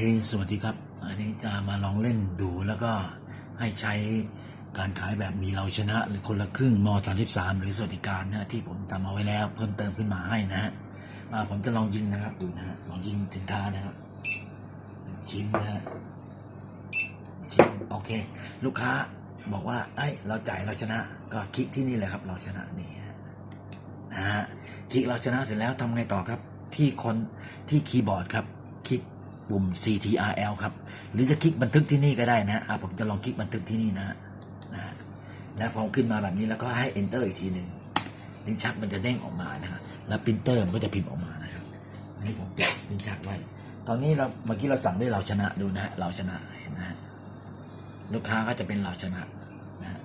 เคสวัสดีครับ อันนี้จะมาลองเล่นดูแล้วก็ให้ใช้การขายแบบมีเราชนะ หรือคนละครึ่งม 33 หรือสวัสดิการนะที่ผมทำเอาไว้แล้ว เพิ่มเติมขึ้นมาให้นะฮะผมจะลองยิงนะครับดูนะฮะลองยิงสินค้านะครับชิ้นนะฮะชิ้นโอเค ลูกค้าบอกว่าเอ้ยเราจ่ายเราชนะ ก็คลิกที่นี่เลยครับ เราชนะนี่นะฮะคลิกเราชนะเสร็จแล้วทำไงต่อครับ ที่คนที่คีย์บอร์ดครับ ปุ่ม CTRL ครับ หรือจะคลิกบันทึกที่นี่ก็ได้นะฮะอะผมจะลองคลิกบันทึกที่นี่นะฮะนะแล้วพอขึ้นมาแบบนี้แล้วก็ให้ Enter อีกทีหนึ่งลิ้นชักมันจะเด้งออกมานะฮะแล้วปรินเตอร์มันก็จะพิมพ์ออกมานะครับนนี้ผมปิดลิ้นชักไว้ ตอนนี้เราเมื่อกี้เราสั่งด้วยเราชนะดูนะฮะเราชนะเห็นนะฮะลูกค้าก็จะเป็นเราชนะนะฮะ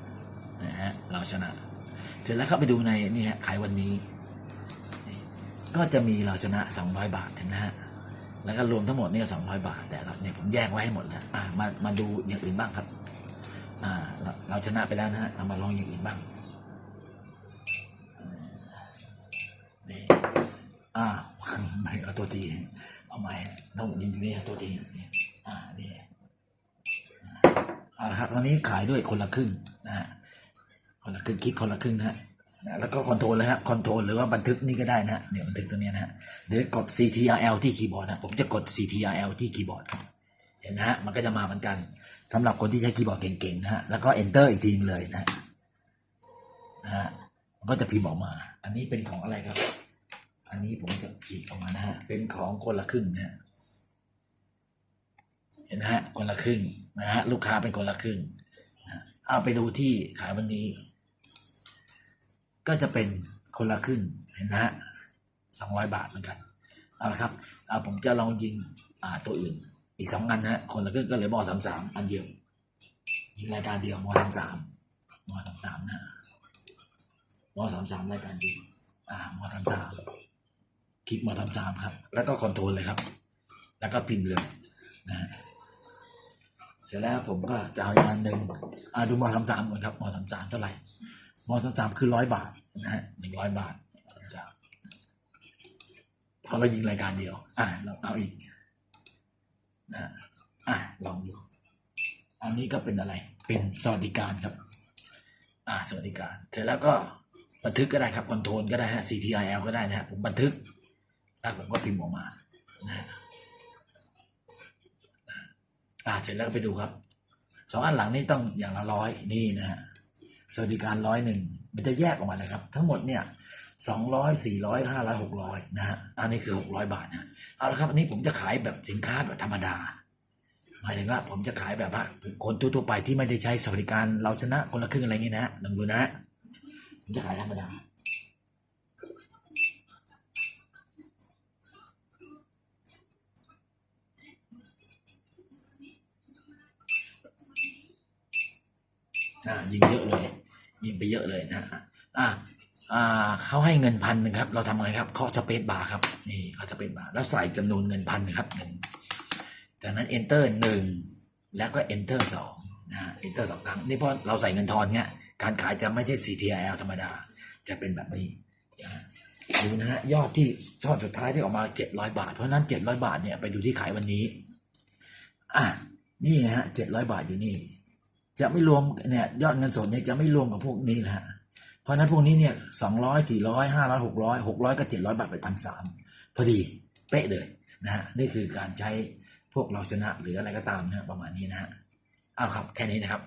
นะฮะเราชนะ เสร็จแล้วเข้าไปดูในนี่ฮะขายวันนี้ ก็จะมีเราชนะ 200 บาทเห็นไหมฮะ แล้วก็รวมทั้งหมดเนี่ย200บาทแต่เราเนี่ยผมแยกไว้ให้หมดแล้วอ่ามามาดูอย่างอื่นบ้างครับอ่าเราเราชนะไปแล้วนะฮะเรามาลองอย่างอื่นบ้างนี่อ่าไม่เอาตัวทีเอาใหม่ต้องยิงตรงนี้ตัวทีอ่านี่เอาละครับตอนนี้ขายด้วยคนละครึ่งนะฮะคนละครึ่งคลิกคนละครึ่งนะฮะ แล้วก็คอนโทรลเลยฮะคอนโทรลหรือว่าบันทึกนี่ก็ได้นะฮะเนี่ยบันทึกตัวนี้นะฮะหรือกด CTRL ที่คีย์บอร์ดนะผมจะกด CTRL ที่คีย์บอร์ดครับเห็นนะฮะมันก็จะมาเหมือนกันสำหรับคนที่ใช้คีย์บอร์ดเก่งๆนะฮะแล้วก็ Enter อีกทีนึงเลยนะฮะนะฮะมันก็จะพิมพ์ออกมา อันนี้เป็นของอะไรครับ อันนี้ผมจะฉีกออกมานะฮะเป็นของคนละครึ่งนะฮะเห็นนะฮะคนละครึ่งนะฮะลูกค้าเป็นคนละครึ่งนะเอาไปดูที่ขายวันนี้ ก็จะเป็นคนละครึ่งเห็นนะฮะสองร้อยบาทเหมือนกันเอาละครับเอาผมจะลองยิงอ่าตัวอื่น อีกสองอันนะฮะคนละครึ่งก็เลือมอสามสามอันเดียวยิงรายการเดียวมอสามสามมอสามสามนะมอสามสามรายการเดียวอ่ามอสามสามคลิกมอสามสามครับ แล้วก็คอนโทรลเลยครับ แล้วก็พิมพ์เลยนะฮะเสร็จแล้วผมก็จะเอาอีกอันหนึ่งอ่าดูมอสามสามก่อนครับมอสามสามเท่าไหร่ มอสามสามคือร้อยบาทนะฮะหนึ่งร้อยบาทจากพอเรายิงรายการเดียว อะเราเอาอีกนะอะลองดูอันนี้ก็เป็นอะไร เป็นสวัสดิการครับ อ่าสวัสดิการ เสร็จแล้วก็บันทึกก็ได้ครับคอนโทรลก็ได้ฮะ CTRL ก็ได้นะฮะผมบันทึกแล้วผมก็พิมพ์ออกมานะฮะอ่าเสร็จแล้วก็ไปดูครับสองอันหลังนี่ต้องอย่างละร้อยนี่นะฮะ สวัสดิการร้อยหนึ่งมันจะแยกออกมาเลยครับ ทั้งหมดเนี่ยสองร้อยสี่ร้อยห้าร้อยหกร้อยนะฮะอันนี้คือหกร้อยบาทนะเอาละครับอันนี้ผมจะขายแบบสินค้าแบบธรรมดาหมายถึงว่าผมจะขายแบบว่าคนทั่วๆไปที่ไม่ได้ใช้สวัสดิการเราชนะคนละครึ่งอะไรเงี้ยนะลองดูนะฮะผมจะขายธรรมดา อ่ายิงเยอะเลย ยิงไปเยอะเลยนะฮะอ่าอ่าเขาให้เงินพันหนึ่งครับ เราทำไงครับเคาะสเปซบาร์ครับ นี่เขาสเปซบาร์แล้วใส่จำนวนเงินพันนะครับหนึ่งจากนั้น enter หนึ่งแล้วก็ enter สองนะฮะ enter สองครั้งนี่เพราะเราใส่เงินทอนเนี้ยการขายจะไม่ใช่ CTRL ธรรมดา จะเป็นแบบนี้ดูนะฮะยอดที่ยอดสุดท้ายที่ออกมา 700 บาท เพราะฉะนั้น 700 บาทเนี่ยไปดูที่ขายวันนี้ อะนี่นะฮะ700 บาทอยู่นี่ จะไม่รวมเนี่ยยอดเงินสดเนี่ยจะไม่รวมกับพวกนี้นะฮะเพราะนั้นพวกนี้เนี่ยสองร้อยสี่ร้อยห้าร้อยหกร้อยหกร้อยกับเจ็ดร้อยบาทไปพันสามพอดีเป๊ะเลยนะฮะนี่คือการใช้พวกเราชนะหรืออะไรก็ตามนะฮะประมาณนี้นะฮะเอาครับแค่นี้นะครับ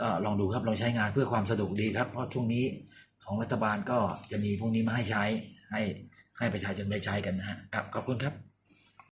ก็ลองดูครับเราใช้งานเพื่อความสะดวกดีครับ เพราะช่วงนี้ของรัฐบาลก็จะมีพวกนี้มาให้ใช้ให้ให้ประชาชนได้ใช้กันนะฮะครับขอบคุณครับ